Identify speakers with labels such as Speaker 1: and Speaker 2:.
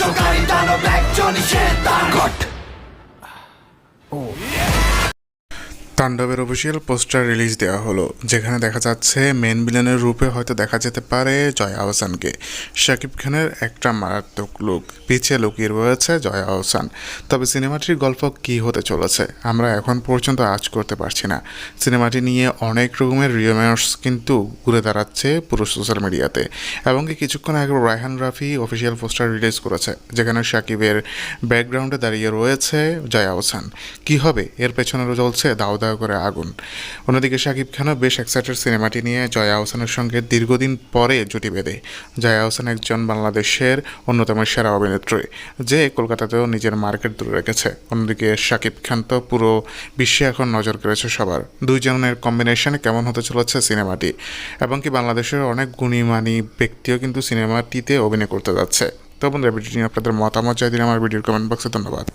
Speaker 1: বিধ্বংসকারী দানব একজনই সে তার
Speaker 2: তাণ্ডবের অফিসিয়াল পোস্টার রিলিজ দেওয়া হলো, যেখানে দেখা যাচ্ছে মেন ভিলেনের রূপে হয়তো দেখা যেতে পারে জয়া আহসানকে। শাকিব খানের একটা মারাত্মক লুক পিছিয়ে লুকিয়ে রয়েছে জয়া আহসান। তবে সিনেমাটির গল্প কি হতে চলেছে, আমরা এখন পর্যন্ত আজ করতে পারছি না। সিনেমাটি নিয়ে অনেক রকমের রিউমার্স কিন্তু ঘুরে দাঁড়াচ্ছে পুরো সোশ্যাল মিডিয়াতে এবং কিছুক্ষণ আগে Raihan Rafi official poster release করেছে, যেখানে শাকিবের ব্যাকগ্রাউন্ডে দাঁড়িয়ে রয়েছে জয়া আহসান। কী হবে? এর পেছনে চলছে দাও দাও করে আগুন। অন্যদিকে শাকিব খানও বেশ এক্সাইটেড সিনেমাটি নিয়ে জয়া আহসানের সঙ্গে দীর্ঘদিন পরে জুটি বেঁধে। জয়া আহসান একজন বাংলাদেশের অন্যতম সেরা অভিনেত্রী, যে কলকাতাতেও নিজের মার্কেট দূরে রেখেছে। অন্যদিকে শাকিব খান তো পুরো বিশ্বে এখন নজর কেড়েছে সবার। দুইজনের কম্বিনেশনে কেমন হতে চলেছে সিনেমাটি, এবং কি বাংলাদেশের অনেক গুণীমানী ব্যক্তিও কিন্তু সিনেমাটিতে অভিনয় করতে যাচ্ছে। তো বন্ধুরা ভিডিওটি আপনাদের মতামত চাই দিন আমার ভিডিওর কমেন্ট বক্সে ধন্যবাদ।